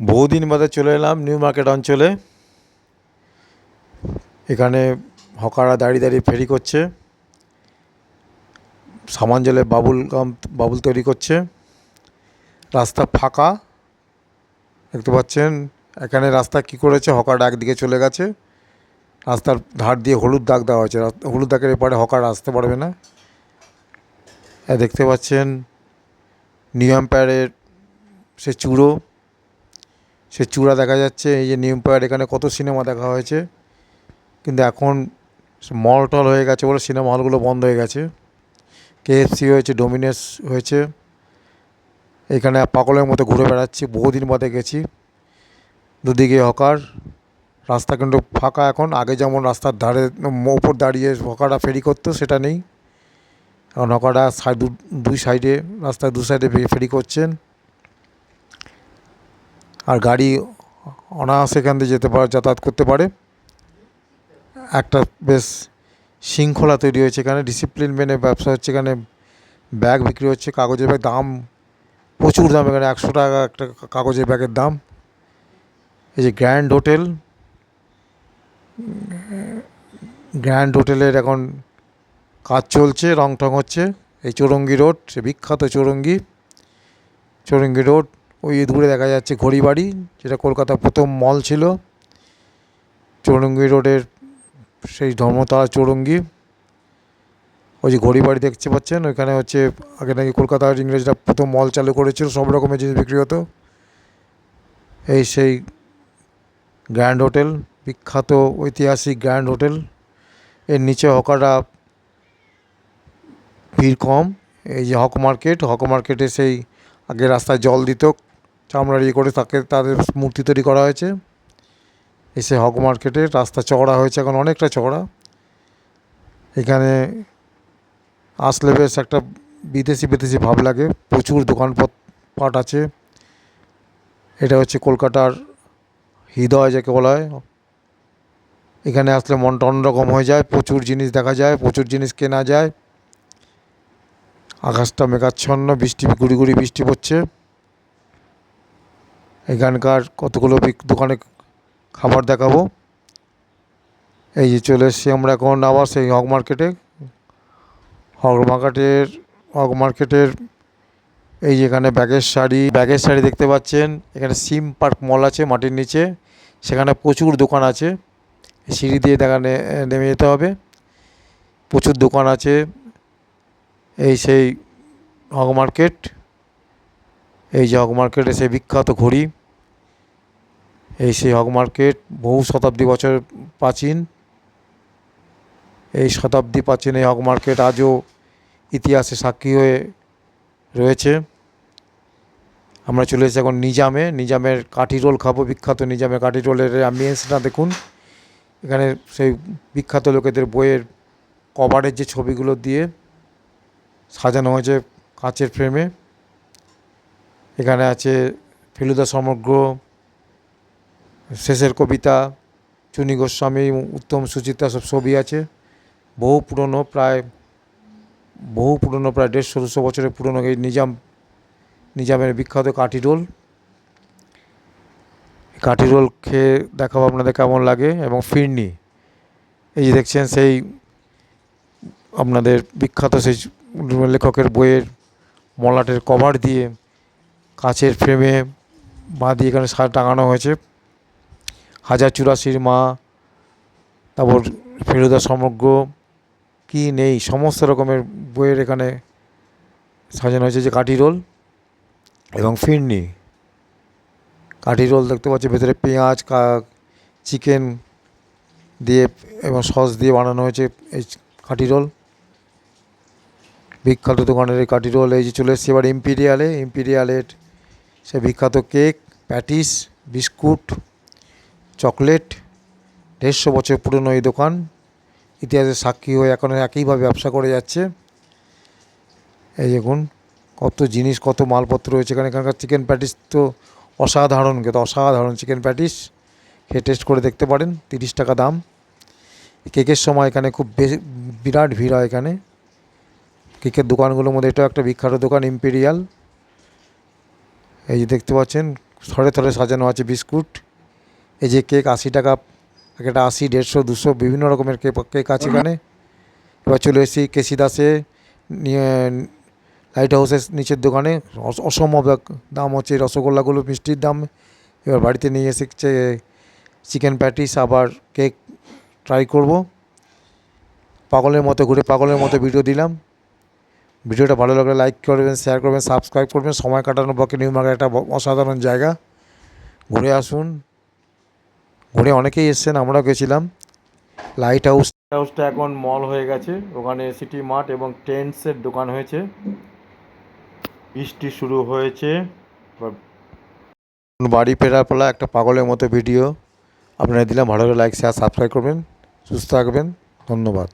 বহুদিন বাদে চলে এলাম নিউ মার্কেট অঞ্চলে। এখানে হকাররা দাঁড়িয়ে দাঁড়িয়ে ফেরি করছে। সামান জলে বাবুল গাম, বাবুল তৈরি করছে। রাস্তা ফাঁকা, দেখতে পাচ্ছেন? এখানে রাস্তা কি করেছে? হকাররা একদিকে চলে গেছে। রাস্তার ধার দিয়ে হলুদ দাগ দেওয়া হয়েছে। হলুদ দাগের এপারে হকার আসতে পারবে না। দেখতে পাচ্ছেন? নিউ এম্পায়ারের সে চূড়ো। সে চূড়া দেখা যাচ্ছে, এই যে নিউ এম্পায়ার এখানে কত সিনেমা দেখা হয়েছে। কিন্তু এখন মল টল হয়ে গেছে বলে সিনেমা হলগুলো বন্ধ হয়ে গেছে। কেএফসি হয়েছে ডোমিনেস হয়েছে। এখানে পাগলের মতো ঘুরে বেড়াচ্ছি, বহুদিন বাদে গেছি। দুদিকে হকার, রাস্তা কিন্তু ফাঁকা এখন। আগে যেমন রাস্তার ধারে, ওপর দাঁড়িয়ে হকাররা ফেরি করতো, সেটা নেই। এখন হকাররা সাইড দুই সাইডে, রাস্তার দু সাইডে ফেরি করছেন। আর গাড়ি অনায়াসে এখান দিয়ে যেতে পারে, যাতায়াত করতে পারে। একটা বেশ শৃঙ্খলা তৈরি হয়েছে এখানে ডিসিপ্লিন মেনে ব্যবসা হচ্ছে এখানে ব্যাগ বিক্রি হচ্ছে, কাগজের ব্যাগ দাম প্রচুর দাম এখানে, একশো টাকা একটা কাগজের ব্যাগের দাম। এই যে গ্র্যান্ড হোটেল গ্র্যান্ড হোটেলের এখন কাজ চলছে রং টং হচ্ছে। এই চৌরঙ্গি রোড, সে বিখ্যাত চৌরঙ্গি। চৌরঙ্গি রোড ওই দূরে দেখা যাচ্ছে ঘড়িবাড়ি, যেটা কলকাতার প্রথম মল ছিল। চৌরঙ্গি রোডের সেই ধর্মতলা চৌরঙ্গি। ওই যে ঘড়িবাড়ি দেখতে পাচ্ছেন, ওইখানে হচ্ছে আগে নাকি কলকাতার ইংরেজরা প্রথম মল চালু করেছিল, সব রকমের জিনিস বিক্রি হতো। এই সেই গ্র্যান্ড হোটেল বিখ্যাত ঐতিহাসিক গ্র্যান্ড হোটেল এর নিচে হকাররা ভিড় কম, এই যে হক মার্কেট, হক মার্কেটে সেই আগে রাস্তায় জল দিত। চামড়ার ইয়ে করে তাকে, তাদের মূর্তি তৈরি করা হয়েছে। এসে হক মার্কেটে রাস্তা চওড়া হয়েছে এখন, অনেকটা চওড়া। এখানে আসলে বেশ একটা বিদেশি বিদেশি ভাব লাগে। প্রচুর দোকানপত পাট আছে। এটা হচ্ছে কলকাতার হৃদয় যাকে বলা হয়। এখানে আসলে মনটা অন্যরকম হয়ে যায়, প্রচুর জিনিস দেখা যায়, প্রচুর জিনিস কেনা যায়। আকাশটা মেঘাচ্ছন্ন, বৃষ্টি, গুড়ি গুড়ি বৃষ্টি পড়ছে। এখানকার কতগুলো দোকানে খাবার দেখাবো। এই যে চলে এসছি আমরা এখন আবার সেই হক মার্কেটে। হক মার্কেটের হক মার্কেটের এই যে এখানে ব্যাগের শাড়ি ব্যাগের শাড়ি দেখতে পাচ্ছেন। এখানে সিম পার্ক মল আছে মাটির নিচে। সেখানে প্রচুর দোকান আছে। সিঁড়ি দিয়ে দেখানে নেমে যেতে হবে। প্রচুর দোকান আছে। এই সেই হক মার্কেট। এই যে হক মার্কেটে সেই বিখ্যাত ঘড়ি। এই সেই হক মার্কেট বহু শতাব্দী বছর প্রাচীন। এই শতাব্দী প্রাচীন এই হক মার্কেট আজও ইতিহাসে সাক্ষী হয়ে রয়েছে। আমরা চলে এসেছি এখন নিজামে। নিজামের কাঠি রোল খাব, বিখ্যাত নিজামের কাঠি রোলের অ্যাম্বিয়েন্সটা দেখুন। এখানে সেই বিখ্যাত লোকেদের বইয়ের কভারের যে ছবিগুলো দিয়ে সাজানো হয়েছে কাচের ফ্রেমে এখানে আছে ফেলুদা সমগ্র শেষের কবিতা, চুনি গোস্বামী, উত্তম সুচিত্রা, সব ছবি আছে। বহু পুরনো প্রায়, বহু পুরনো প্রায় দেড়শো দুশো বছরের পুরনো এই নিজাম, নিজামের বিখ্যাত কাঠি রোল। কাঠি রোল খেয়ে দেখাবো আপনাদের কেমন লাগে এবং ফিরনি। এই যে দেখছেন সেই আপনাদের বিখ্যাত সেই লেখকের বইয়ের মলাটের কভার দিয়ে কাচের ফ্রেমে বাঁ দিয়ে এখানে সার টাঙানো হয়েছে। হাজার চুরাশির মা, তারপর ফেরুদা সমগ্র, কি নেই, সমস্ত রকমের বইয়ের এখানে সাজানো হয়েছে যে কাঠি রোল এবং ফিরনি। কাঠি রোল দেখতে পাচ্ছি, ভেতরে পেঁয়াজ চিকেন দিয়ে এবং সস দিয়ে বানানো হয়েছে এই কাঠি রোল। বিখ্যাত দোকানের এই কাঠি রোল, এই যে চলে এসেছি এবার ইম্পিরিয়ালে ইম্পিরিয়ালের সে বিখ্যাত কেক, প্যাটিস, বিস্কুট চকলেট, দেড়শো বছর পুরনো এই দোকান। ইতিহাসের সাক্ষী হয়ে এখন একইভাবে ব্যবসা করে যাচ্ছে। এই দেখুন, কত জিনিস, কত মালপত্র রয়েছে এখানে। এখানকার চিকেন প্যাটিস তো অসাধারণ, কিন্তু অসাধারণ চিকেন প্যাটিস খেয়ে টেস্ট করে দেখতে পারেন, তিরিশ টাকা দাম। কেকের সময় এখানে খুব বিরাট ভিড় হয় এখানে। কেকের দোকানগুলোর মধ্যে এটাও একটা বিখ্যাত দোকান ইম্পেরিয়াল এই যে দেখতে পাচ্ছেন, থরে থরে সাজানো আছে বিস্কুট। এই যে কেক আশি টাকা একটা আশি, দেড়শো, দুশো, বিভিন্ন রকমের কেক কেক আছে এখানে। এবার চলে এসেছি কেসি দাসে নিয়ে, লাইট হাউসের নিচের দোকানে। অস- অসম্ভব দাম হচ্ছে রসগোল্লাগুলো মিষ্টির দাম। এবার বাড়িতে নিয়ে এসেছে চিকেন প্যাটিস, আবার কেক ট্রাই করব। পাগলের মতো, ঘুরে পাগলের মতো ভিডিও দিলাম। ভিডিওটা ভালো লাগলে লাইক করবেন, শেয়ার করবেন, সাবস্ক্রাইব করবেন। সময় কাটানোর পক্ষে নিউ মার্কেট একটা অসাধারণ জায়গা। ঘুরে আসুন। ঘুরে অনেকেই এসছেন আমরা গেছিলাম। লাইট হাউস হাউসটা এখন মল হয়ে গেছে। ওখানে সিটি মার্ট এবং টেন্টসের দোকান হয়েছে। বৃষ্টি শুরু হয়েছে। বাড়ি ফেরার পর একটা পাগলের মতো ভিডিও আপনারা দিলাম ভালো লাইক শেয়ার সাবস্ক্রাইব করবেন। সুস্থ থাকবেন। ধন্যবাদ।